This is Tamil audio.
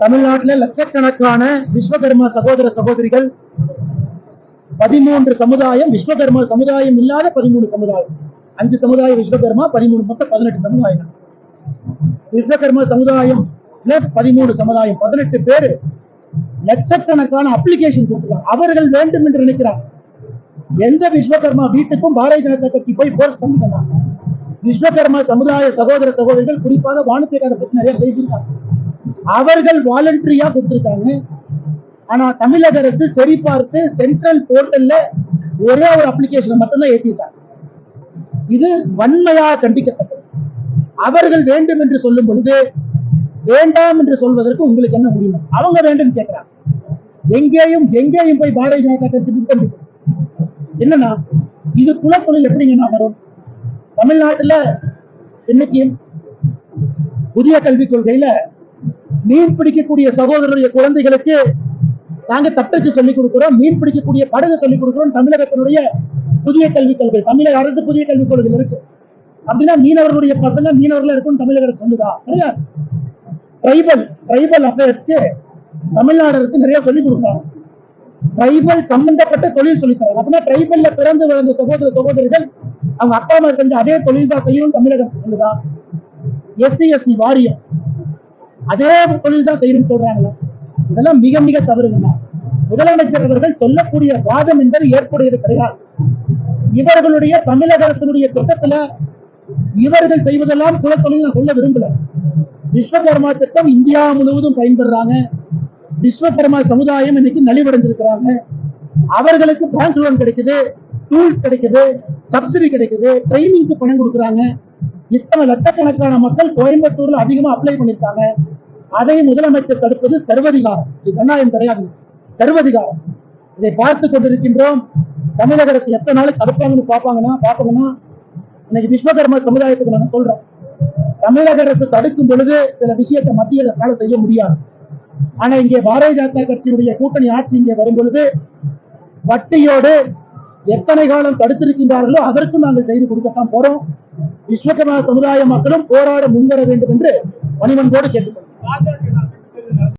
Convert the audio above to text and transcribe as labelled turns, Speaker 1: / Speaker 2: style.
Speaker 1: தமிழ்நாட்டில் லட்சக்கணக்கான விஸ்வகர்மா சகோதர சகோதரிகள் பதிமூன்று சமுதாயம் விஸ்வகர்மா சமுதாயம் இல்லாத பதிமூணு சமுதாயம். அஞ்சு சமுதாய விஸ்வகர்மா பதிமூணு மொத்தம் பதினெட்டு சமுதாயம் விஸ்வகர்மா சமுதாயம் பிளஸ் பதிமூணு சமுதாயம் பதினெட்டு பேரு லட்சக்கணக்கான அப்ளிகேஷன் கொடுத்துருக்காங்க. அவர்கள் வேண்டும் என்று நினைக்கிறார் எந்த விஸ்வகர்மா வீட்டுக்கும் பாரதிய ஜனதா கட்சி போய் போர்ஸ் பண்ணிக்கிறாங்க விஸ்வகர்மா சமுதாய சகோதர சகோதரிகள் குறிப்பாக வானத்தை அதை பத்தி நிறைய பேசியிருக்காங்க. அவர்கள் வாலண்டரியா கொடுத்துருக்காங்க. ஆனா தமிழக அரசு சரி பார்த்து சென்ட்ரல் போர்ட்டல்ல ஒரே ஒரு அப்ளிகேஷனை மட்டும்தான் ஏற்றிருக்காங்க இது வன்மையா கண்டிக்கத்தக்கது. அவர்கள் வேண்டும் என்று சொல்லும் பொழுது வேண்டாம் என்று சொல்வதற்கு உங்களுக்கு என்ன உரிமை அவங்க வேண்டும் கேட்கிறாங்க. எங்கேயும் எங்கேயும் போய் பாரதிய ஜனதா கட்சி நிர்பந்திக்கும் என்னன்னா இது குலத்தொழில் எப்படிங்கன்னா வரும் தமிழ்நாட்டுல இன்னைக்கு புதிய கல்விக் கொள்கையில மீன் பிடிக்கக்கூடிய சகோதரருடைய குழந்தைகளுக்கு நாங்க தட்டச்சு சொல்லிக் கொடுக்கிறோம். மீன் பிடிக்கக்கூடிய படகு சொல்லிக் கொடுக்கிறோம். தமிழகத்தினுடைய புதிய கல்விக் கொள்கை தமிழக அரசு புதிய கல்விக் கொள்கையில் இருக்கு. அப்படின்னா மீனவர்களுடைய பசங்க மீனவர்கள் இருக்கும் தமிழக அரசு சொல்லுதா? கிடையாது ட்ரைபல் ட்ரைபல் அஃபேர்ஸ்க்கு தமிழ்நாடு அரசு நிறைய சொல்லிக் கொடுக்குறாங்க. ட்ரைபல் சம்பந்தப்பட்ட தொழில் சொல்லித்தராங்க அப்படின்னா ட்ரைபல்ல பிறந்து வளர்ந்த சகோதர சகோதரிகள் அவங்க அப்பா அம்மா செஞ்ச அதே தொழில் தான் செய்யணும் தமிழக அரசு சொல்லுதா? எஸ்சி எஸ்டி வாரியம். அதே தொழில் தான் செய்யணும்னு சொல்றாங்களா. இதெல்லாம் மிக மிக தவறுங்க முதலமைச்சர் அவர்கள் சொல்லக்கூடிய வாதம் என்பது ஏற்புடையது கிடையாது. இவர்களுடைய தமிழக அரசினுடைய திட்டத்துல இவர்கள் செய்வதெல்லாம் குலத்தொழில் நான் சொல்ல விரும்பல. விஸ்வகர்மா திட்டம் இந்தியா முழுவதும் பயன்படுறாங்க விஸ்வகர்மா சமுதாயம் இன்னைக்கு நலிவடைஞ்சிருக்கிறாங்க. அவர்களுக்கு பேங்க் லோன் கிடைக்குது டூல்ஸ் கிடைக்குது சப்சிடி கிடைக்குது ட்ரைனிங்க்கு பணம் கொடுக்குறாங்க. இத்தனை லட்சக்கணக்கான மக்கள் கோயம்புத்தூர்ல அதிகமா அப்ளை பண்ணிருக்காங்க. அதை முதலமைச்சர் தடுப்பது சர்வதிகாரம். இது ஜனநாயகம் கிடையாது. சர்வதிகாரம். இதை பார்த்து கொண்டிருக்கின்றோம். தமிழக அரசு எத்தனை நாளைக்கு தடுப்பாங்கன்னு பார்ப்பாங்கன்னா பார்ப்பாங்கன்னா இன்னைக்கு விஸ்வகர்ம சமுதாயத்துக்கு நான் சொல்றேன். தமிழக அரசு தடுக்கும் பொழுது சில விஷயத்தை மத்திய அரசால செய்ய முடியாது. ஆனா இங்கே பாரதிய ஜனதா கட்சியினுடைய கூட்டணி ஆட்சி இங்கே வரும் பொழுது வட்டியோடு எத்தனை காலம் தடுத்திருக்கின்றார்களோ அதற்கும் நாங்கள் செய்து கொடுக்கத்தான் போறோம். விஸ்வகர்மா சமுதாய மக்களும் போராட முன்வர வேண்டும் என்று பணிவன்போடு கேட்டுக்கொள்கிறோம்